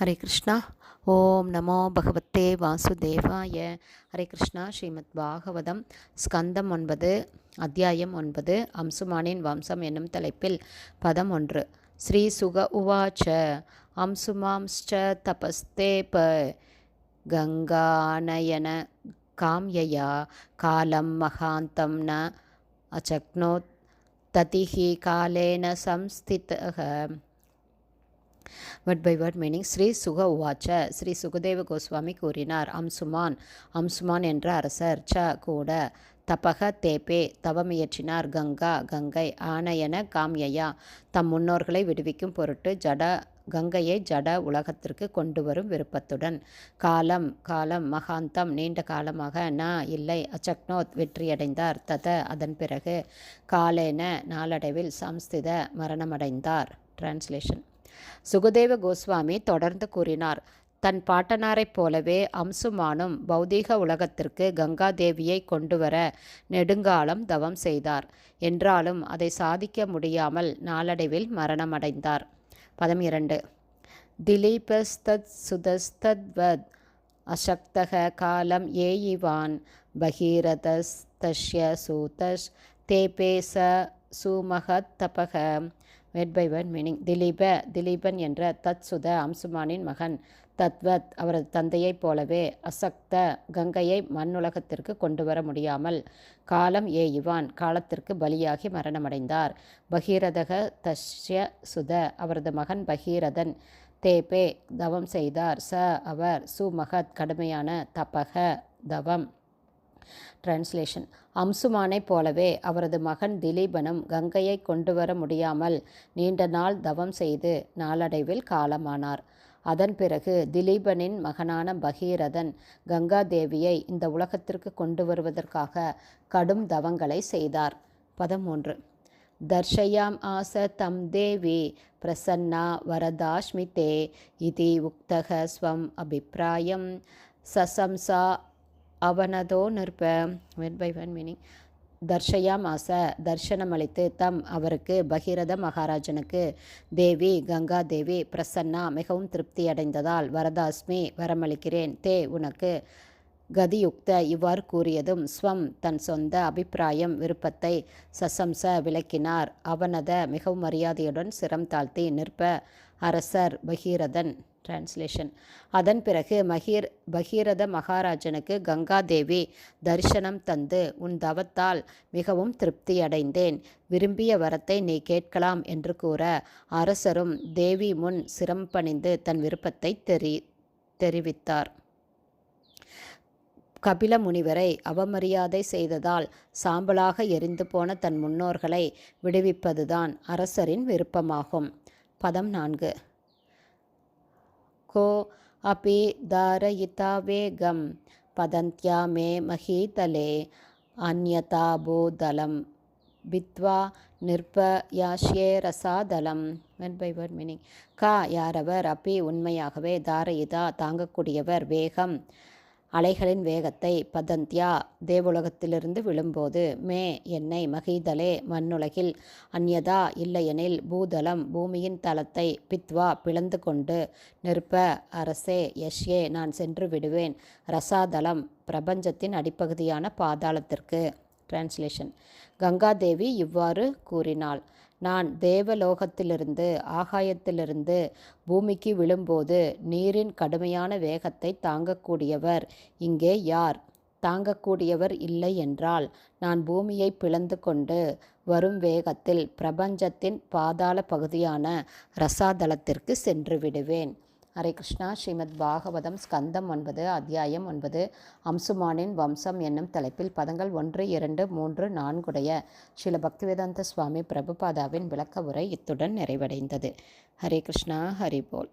ஹரே கிருஷ்ணா ஓம் நமோ பகவத்தே வாசுதேவாய ஹரே கிருஷ்ணா ஸ்ரீமத் பாகவதம் ஸ்கந்தம் ஒன்பது அத்தியாயம் ஒன்பது அம்சுமானின் வம்சம் என்னும் தலைப்பில் பதம் ஒன்று. ஸ்ரீ சுக உவாச்ச அம்சுமாம்ஸ்ச தபஸ்தேப கங்கானயன காம்யயா காலம் மகாந்தம் ந அச்சக்னோத் ததிஹி காலேன சம்ஸ்திதக. What by what meaning Shri Shuka உவாச்ச ஸ்ரீ சுகதேவ கோஸ்வாமி கூறினார் அம்சுமான் அம்சுமான் என்ற அரசர் ச கூட தபக தேபே தவமியற்றினார் கங்கா கங்கை ஆனயன காம்யயா. தம் முன்னோர்களை விடுவிக்கும் பொருட்டு ஜட கங்கையை ஜட உலகத்திற்கு கொண்டு வரும் விருப்பத்துடன். காலம் காலம் மகாந்தம் நீண்ட காலமாக ந இல்லை அச்சக்னோத் வெற்றியடைந்தார். தத அதன் பிறகு காலேன நாளடைவில் சம்ஸ்தித மரணமடைந்தார். டிரான்ஸ்லேஷன் சுகதேவ கோஸ்வாமி தொடர்ந்து கூறினார். தன் பாட்டனாரைப் போலவே அம்சுமானும் பௌதீக உலகத்திற்கு கங்காதேவியை கொண்டு வர நெடுங்காலம் தவம் செய்தார். என்றாலும் அதை சாதிக்க முடியாமல் நாளடைவில் மரணமடைந்தார். பதம் இரண்டு. திலீபஸ்தத் சுதஸ்தத்வத் அசக்தக காலம் ஏயிவான் பகீரதஸ்தஷ்ய சூதஷ் தேபே ச சுமகத் தபக word by word meaning Dileepa Thileepan என்ற தத் சுத அம்சுமானின் மகன். தத்வத் அவரது தந்தையைப் போலவே அசக்த கங்கையை மண்ணுலகத்திற்கு கொண்டு வர முடியாமல் காலம் ஏ இவான் காலத்திற்கு பலியாகி மரணமடைந்தார். பகீரதக தஷ்ய சுத அவரது மகன் பகீரதன் தேபே தவம் செய்தார். ச அவர் சுமகத் கடுமையான தபக தவம். டிரான்ஸ்லேஷன் அம்சுமானைப் போலவே அவரது மகன் திலீபனும் கங்கையை கொண்டு வர முடியாமல் நீண்ட நாள் தவம் செய்து நாளடைவில் காலமானார். அதன் பிறகு திலீபனின் மகனான பகீரதன் கங்கா தேவியை இந்த உலகத்திற்கு கொண்டு வருவதற்காக கடும் தவங்களை செய்தார். பதிமூன்று. தர்ஷயாம் ஆச தம் தேவி பிரசன்னா வரதாஷ்மிதே இதி உக்தக ஸ்வம் அபிப்பிராயம் சசம்சா அவனதோ நிற்ப. வென் பை ஒன் மீனிங் தர்ஷயாம் ஆச தர்ஷனமளித்து தம் அவருக்கு பகீரத மகாராஜனுக்கு. தேவி கங்கா தேவி பிரசன்னா மிகவும் திருப்தி அடைந்ததால் வரதாஸ்மி வரமளிக்கிறேன் தே உனக்கு. கதியுக்த இவ்வாறு கூறியதும் ஸ்வம் தன் சொந்த அபிப்பிராயம் விருப்பத்தை சசம்ச விளக்கினார். அவனத மிகவும் மரியாதையுடன் சிரம் தாழ்த்தி நிற்ப. அரசர் பகீரதன். டிரான்ஸ்லேஷன் அதன் பிறகு மகீர் பகீரத மகாராஜனுக்கு கங்காதேவி தரிசனம் தந்து உன் தவத்தால் மிகவும் திருப்தியடைந்தேன் விரும்பிய வரத்தை நீ கேட்கலாம் என்று கூற அரசரும் தேவி முன் சிரம் பணிந்து தன் விருப்பத்தை தெரி தெரிவித்தார். கபில முனிவரை அவமரியாதை செய்ததால் சாம்பலாக எரிந்து போன தன் முன்னோர்களை விடுவிப்பதுதான் அரசரின் விருப்பமாகும். பதம் நான்கு. को अपि धारयिता वेगं पदन्त्या मे महीतले अन्यथा भूदलं भित्वा நிற்பயாஷ்யே ரசாதலம் வென் பை வேர்ட் மீனிங் கா யாரவர் அப்பி உண்மையாகவே தாரயிதா தாங்கக்கூடியவர் வேகம் அலைகளின் வேகத்தை பதந்தியா தேவுலகத்திலிருந்து விழும்போது மே என்னை மகிதலே மண்ணுலகில். அந்யதா இல்லையெனில் பூதலம் பூமியின் தளத்தை பித்வா பிளந்து கொண்டு நிற்ப அரசே யஷ்யே நான் சென்று விடுவேன். ரசாதலம் பிரபஞ்சத்தின் அடிப்பகுதியான பாதாளத்திற்கு. டிரான்ஸ்லேஷன் கங்காதேவி இவ்வாறு கூறினாள். நான் தேவலோகத்திலிருந்து ஆகாயத்திலிருந்து பூமிக்கு விழும்போது நீரின் கடுமையான வேகத்தை தாங்கக்கூடியவர் இங்கே யார்? தாங்கக்கூடியவர் இல்லை என்றால் நான் பூமியை பிளந்து கொண்டு வரும் வேகத்தில் பிரபஞ்சத்தின் பாதாள பகுதியான ரசாதலத்திற்கு சென்று விடுவேன். ஹரே கிருஷ்ணா. ஸ்ரீமத் பாகவதம் ஸ்கந்தம் ஒன்பது அத்தியாயம் ஒன்பது அம்சுமானின் வம்சம் என்னும் தலைப்பில் பதங்கள் ஒன்று இரண்டு மூன்று நான்குடைய ஸ்ரீல பக்திவேதாந்த சுவாமி பிரபுபாதாவின் விளக்க உரை இத்துடன் நிறைவடைந்தது. ஹரே கிருஷ்ணா ஹரி போல்